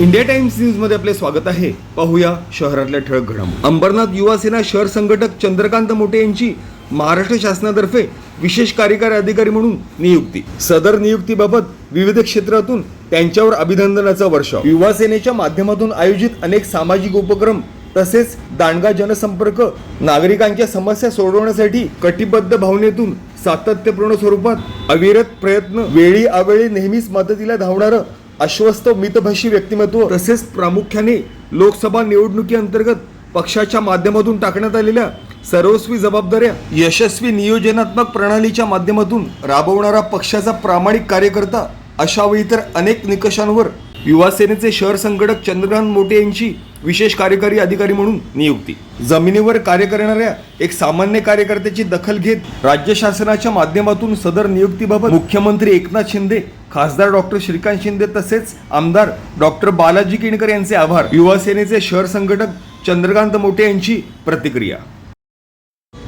India times न्यूजमध्ये आपले स्वागत आहे. पाहूया शहरातल्या ठळक घडामोडी. अंबरनाथ युवा सेना शहर संघटक चंद्रकांत मोठे यांची महाराष्ट्र शासनातर्फे विशेष कार्यकारी अधिकारी म्हणून नियुक्ती. सदर नियुक्तीबाबत विविध क्षेत्रातून त्यांच्यावर अभिनंदनाचा वर्षाव. युवा सेनेच्या माध्यमातून आयोजित अनेक सामाजिक उपक्रम तसेच दांडगा जनसंपर्क नागरिकांच्या समस्या सोडवण्यासाठी कटिबद्ध भावनेतून सातत्यपूर्ण स्वरूपात अविरत प्रयत्न वेळी अवेळी नेहमीच मदतीला धावणारं अश्वस्त मितभाषी व्यक्तिमत्व. तसेच प्रामुख्याने लोकसभा निवडणुकीअंतर्गत पक्षाच्या माध्यमातून टाकण्यात आलेल्या सर्वस्वी जबाबदाऱ्या यशस्वी नियोजनात्मक प्रणालीच्या माध्यमातून राबवणारा पक्षाचा प्रामाणिक कार्यकर्ता अशा व इतर अनेक निकषांवर युवा सेनेचे शहर संघटक चंद्रकांत मोटे यांची विशेष कार्यकारी अधिकारी म्हणून नियुक्ती. जमिनीवर कार्य करणाऱ्या एक सामान्य कार्यकर्त्याची दखल घेत राज्य शासनाच्या माध्यमातून सदर नियुक्तीबाबत मुख्यमंत्री एकनाथ शिंदे खासदार डॉक्टर श्रीकांत शिंदे तसेच आमदार डॉक्टर बालाजी किणकर यांचे आभार. युवासेनेचे शहर संघटक चंद्रकांत मोटे यांची प्रतिक्रिया.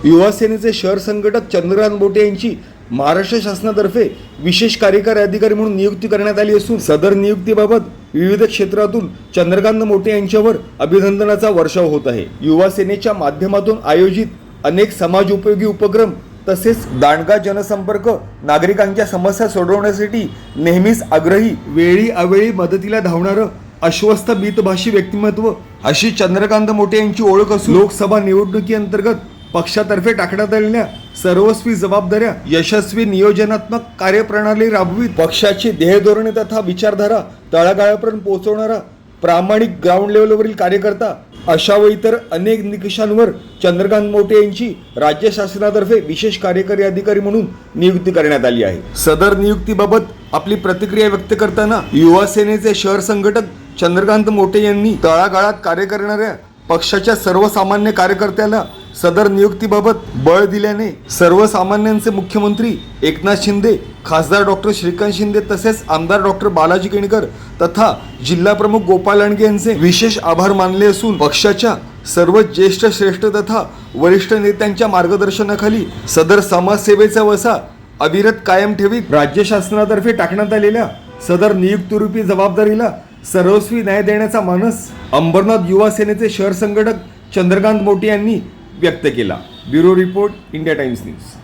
युवासेनेचे शहर संघटक चंद्रकांत मोटे यांची महाराष्ट्र शासनातर्फे विशेष कार्यकारी अधिकारी म्हणून नियुक्ती करण्यात आली असून सदर नियुक्तीबाबत विविध क्षेत्रातून चंद्रकांत मोटे यांच्यावर अभिनंदनाचा वर्षाव होत आहे. युवासेनेच्या माध्यमातून आयोजित अनेक समाज उपयोगी उपक्रम तसेच दांडगा जनसंपर्क नागरिकांच्या समस्या सोडवण्यासाठी नेहमीच आग्रही वेळी अवेळी मदतीला धावणारं अश्वस्त बीतभाषी व्यक्तिमत्व अशी चंद्रकांत मोटे यांची ओळख असून लोकसभा निवडणुकीअंतर्गत पक्षातर्फे टाकण्यात आलेल्या सर्वस्वी जबाबदाऱ्या यशस्वी नियोजनात्मक कार्यप्रणाली राबवीत. पक्षाची ध्येयधोरणे तथा विचारधारा तळागाळापर्यंत पोहोचवणारा प्रामाणिक ग्राउंड लेवलवरील कार्यकर्ता अशा व इतर अनेक निकषांवर चंद्रकांत मोटे यांची राज्य शासनातर्फे विशेष कार्यकारी अधिकारी म्हणून नियुक्ती करण्यात आली आहे. सदर नियुक्तीबाबत आपली प्रतिक्रिया व्यक्त करताना युवा सेनेचे शहर संघटक चंद्रकांत मोटे यांनी तळागाळात कार्य करणाऱ्या पक्षाच्या सर्वसामान्य कार्यकर्त्याला सदर नियुक्तीबाबत बळ दिल्याने सर्वसामान्यांचे मुख्यमंत्री एकनाथ शिंदे खासदार डॉक्टर श्रीकांत शिंदे तसेच आमदार डॉक्टर बालाजी केणकर तथा जिल्हा प्रमुख गोपाल लांडगे यांचे विशेष आभार मानले असून पक्षाच्या सर्व ज्येष्ठ श्रेष्ठ तथा वरिष्ठ नेत्यांच्या मार्गदर्शनाखाली सदर समाजसेवेचा वसा अविरत कायम ठेवीत राज्य शासनातर्फे टाकण्यात आलेल्या सदर नियुक्तीरूपी जबाबदारीला सर्वस्वी न्याय देण्याचा मानस अंबरनाथ युवा सेनेचे शहर संघटक चंद्रकांत मोटे यांनी व्यक्त केला. Bureau report India Times news.